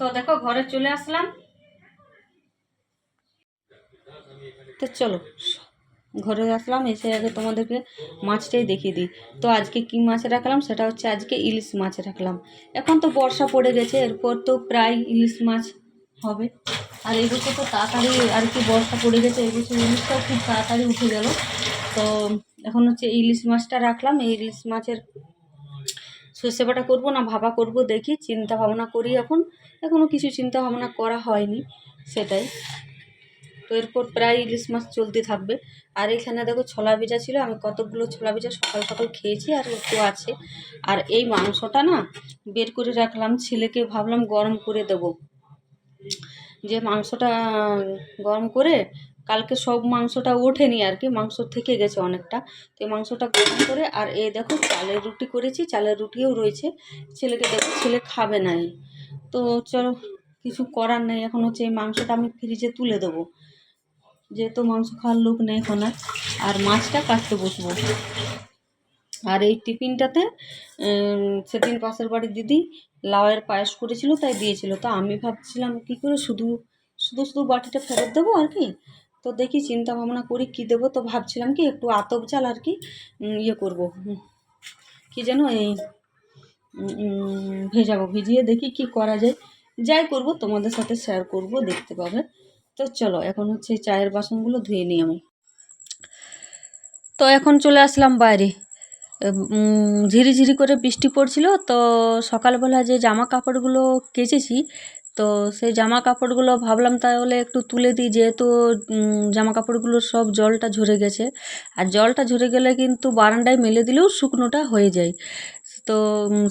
তো দেখো, ঘরে চলে আসলাম। তো চলো, ঘরে আসলাম, এসে আগে তোমাদেরকে মাছটাই দেখিয়ে দিই। তো আজকে কি মাছ রাখলাম? সেটা হচ্ছে আজকে ইলিশ মাছ রাখলাম। এখন তো বর্ষা পড়ে গেছে, এরপর তো প্রায় ইলিশ মাছ হবে। আর এই বছর তো তাড়াতাড়ি আর কি বর্ষা পড়ে গেছে এই বছর ইলিশটাও খুব তাড়াতাড়ি উঠে গেল। তো এখন হচ্ছে ইলিশ মাছটা রাখলাম। এই ইলিশ মাছের সর্ষে বাটা করব, না ভাবা করব, দেখি, চিন্তা ভাবনা করি এখন। এখনও কিছু চিন্তা ভাবনা করা হয়নি, সেটাই। তো এরপর প্রায় ইলিশ মাছ চলতে থাকবে। আর এখানে দেখো ছোলা ভিজা ছিল, আমি কতগুলো ছোলা ভিজা সকাল সকাল খেয়েছি, আর একটু আছে। আর এই মাংসটা না বের করে রাখলাম, ছেলেকে ভাবলাম গরম করে দেব। যে মাংসটা গরম করে কালকে সব মাংসটা ওঠেনি আর কি, মাংস থেকে গেছে অনেকটা। তো মাংসটা গরম করে আর এ দেখো চালের রুটি করেছি, চালের রুটিও রয়েছে। ছেলেকে দেখো, ছেলে খাবে না। তো চলো, কিছু করার নেই, এখন হচ্ছে এই মাংসটা আমি ফ্রিজে তুলে দেবো। যেহেতু মাংস খাওয়ার লোক নেই এখন আর। আর মাছটা কাটতে বসবো। আর এই টিফিনটাতে সেদিন পাশের বাড়ির দিদি লাউয়ের পায়েস করেছিল, তাই দিয়েছিল। তো আমি ভাবছিলাম কি করে শুধু শুধু শুধু বাটিটা ফেরত দেবো আর কি? তো দেখি চিন্তা ভাবনা করি কি দেবো। তো ভাবছিলাম কি একটু আতপ চাল আর কি ইয়ে করব। কি যেন এই ভেজাবো। ভিজিয়ে দেখি কি করা যায়। যাই করব, তোমাদের সাথে শেয়ার করব, দেখতে পাবে। তো চলো, এখন হচ্ছে চায়ের বাসনগুলো ধুয়ে নিই আমি। তো এখন চলে আসলাম বাইরে। ঝিরিঝিরি করে বৃষ্টি পড়ছিল, তো সকালবেলা যে জামা কাপড়গুলো কেচেছি তো সেই জামা কাপড়গুলো ভাবলাম তাহলে একটু তুলে দিই, যেহেতু জামা কাপড়গুলো সব জলটা ঝরে গেছে। আর জলটা ঝরে গেলে কিন্তু বারান্দায় মেলে দিলেও শুকনোটা হয়ে যায়। তো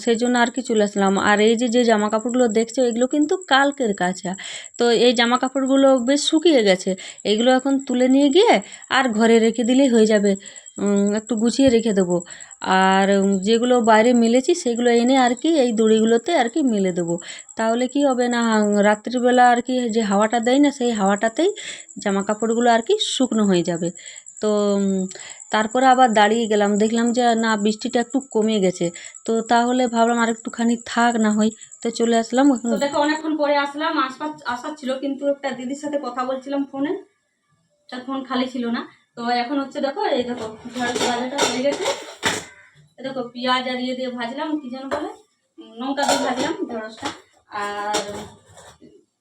সেই জন্য আর কি চলে আসলাম। আর এই যে যে জামা কাপড়গুলো দেখছ, এগুলো কিন্তু কালকের কাছা তো এই জামা কাপড়গুলো বেশ শুকিয়ে গেছে। এগুলো এখন তুলে নিয়ে গিয়ে আর ঘরে রেখে দিলেই হয়ে যাবে। একটু গুছিয়ে রেখে দেবো। আর যেগুলো বাইরে মিলেছি, সেগুলো এনে আর কি এই দড়িগুলোতে আর কি মেলে দেবো। তাহলে কি হবে না রাত্রিবেলা আর কি যে হাওয়াটা দেয় না, সেই হাওয়াটাতেই জামা কাপড়গুলো আর কি শুকনো হয়ে যাবে। তো তারপরে আবার দাঁড়িয়ে গেলাম। দেখলাম যে, না, বৃষ্টিটা একটু কমে গেছে। তো তাহলে ভাবলাম আর একটুখানি থাক না হয়। তো চলে আসলাম। তো দেখো, অনেকক্ষণ পরে আসলাম। আসবার আসার ছিল, কিন্তু একটা দিদির সাথে কথা বলছিলাম ফোনে। তার ফোন খালি ছিল না। তো এখন হচ্ছে দেখো, এই দেখো বাজারটা হয়ে গেছে। দেখো, পেঁয়াজ আর ইয়ে দিয়ে ভাজলাম, কি যেন বলে লঙ্কা দিয়ে ভাজলাম ঢেঁড়সটা। আর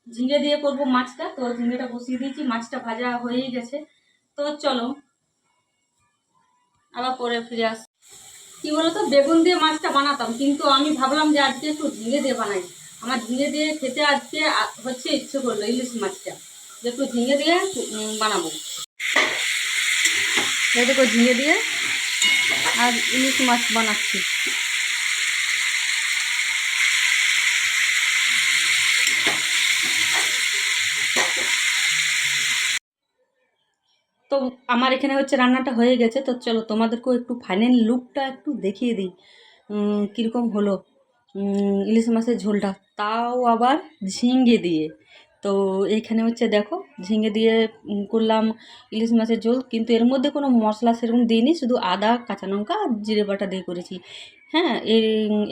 ঝিঙে দিয়ে করব মাছটা। তো ঝিঙেটা বসিয়ে দিয়েছি, মাছটা ভাজা হয়েই গেছে। তো চলো আবার পরে ফিরে আস। কি বলতো? বেগুন দিয়ে মাছটা বানাতাম, কিন্তু আমি ভাবলাম যে আজকে একটু ঝিঙে দিয়ে বানাই। আমার ঝিঙে দিয়ে খেতে আজকে হচ্ছে ইচ্ছে করল ইলিশ মাছটা। যে একটু ঝিঙে দিয়ে বানাবো। ঝিঙে দিয়ে আর ইলিশ মাছ বানাচ্ছি। তো আমার এখানে হচ্ছে রান্নাটা হয়ে গেছে, তো চলো তোমাদেরকেও একটু ফাইনাল লুকটা একটু দেখিয়ে দিই কীরকম হলো ইলিশ মাছের ঝোলটা। তাও আবার ঝিঙ্গে দিয়ে। তো এইখানে হচ্ছে দেখো, ঝিঙে দিয়ে করলাম ইলিশ মাছের ঝোল, কিন্তু এর মধ্যে কোনো মশলা সেরকম দিইনি, শুধু আদা, কাঁচা লঙ্কা আর জিরে বাটা দিয়ে করেছি। হ্যাঁ এই,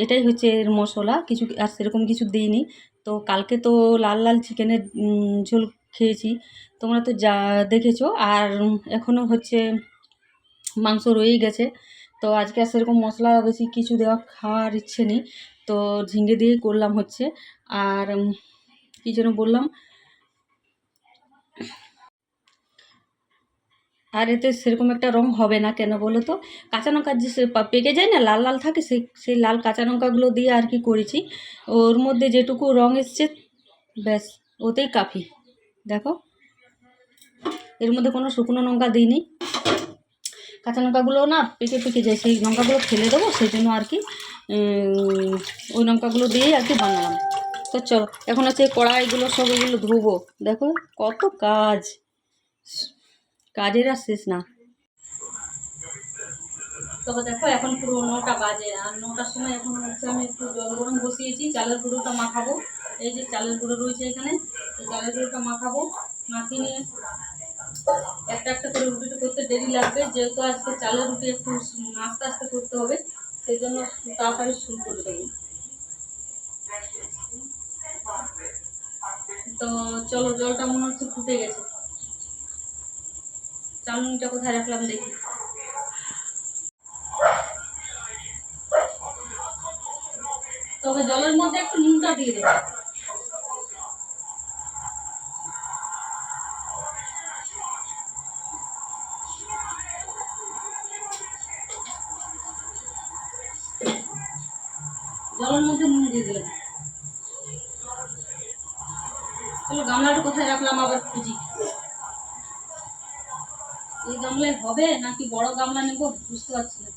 এটাই হচ্ছে এর মশলা, কিছু, আর সেরকম কিছু দিইনি। তো কালকে তো লাল লাল চিকেনের ঝোল খেয়েছি। তোমরা তো যা দেখেছ। আর এখনও হচ্ছে মাংস রয়েই গেছে। তো আজকে আর সেরকম মশলা বেশি কিছু দেওয়া খাওয়ার ইচ্ছে নেই। তো ঝিঙ্গে দিয়েই করলাম হচ্ছে। আর কী যেন বললাম? আর এতে সেরকম একটা রং হবে না কেন বলো তো? কাঁচা লঙ্কা যে পেকে যায় না, লাল লাল থাকে, সেই সেই লাল কাঁচা লঙ্কাগুলো দিয়ে আর কি করেছি। ওর মধ্যে যেটুকু রং এসছে, ব্যাস, ওতেই কাফি। দেখো। এর মধ্যে কোনো শুকনো লঙ্কা দিইনি। কাঁচা লঙ্কাগুলো না পেকে পেকে যায়, সেই লঙ্কাগুলো ফেলে দেবো, সেই জন্য আর কি ওই লঙ্কাগুলো দিয়েই আর কি বানালাম। তো চলো, এখন হচ্ছে কড়াইগুলো সব এগুলো ধুবো। দেখো, কত কাজ। কাজের আর শেষ না। তবে দেখো, এখন পুরো নটা বাজে, আর নটার সময় এখন হচ্ছে আমি একটু জল গরম বসিয়েছি, চালের গুঁড়োটা মাখাবো। এই যে চালের গুঁড়ো রয়েছে এখানে চালের গুঁড়োটা মাখাবো। মাখিয়ে নিয়ে একটা একটা করে রুটিটা করতে দেরি লাগবে, যেহেতু আজকে চালের রুটি একটু আস্তে আস্তে করতে হবে, সেই জন্য তাড়াতাড়ি শুরু করে দেবো। তো চলো, জলটা মনে হচ্ছে ফুটে গেছে। চাউমিনটা কোথায় রাখলাম দেখি। তবে জলের মধ্যে একটু নুনটা দিয়ে দেবো। জলের মধ্যে নুন দিয়ে দিলাম। চলো গামলাটা কোথায় রাখলাম আবার খুঁজি। এই গামলায় হবে নাকি বড় গামলা নেব বুঝতে পারছি না।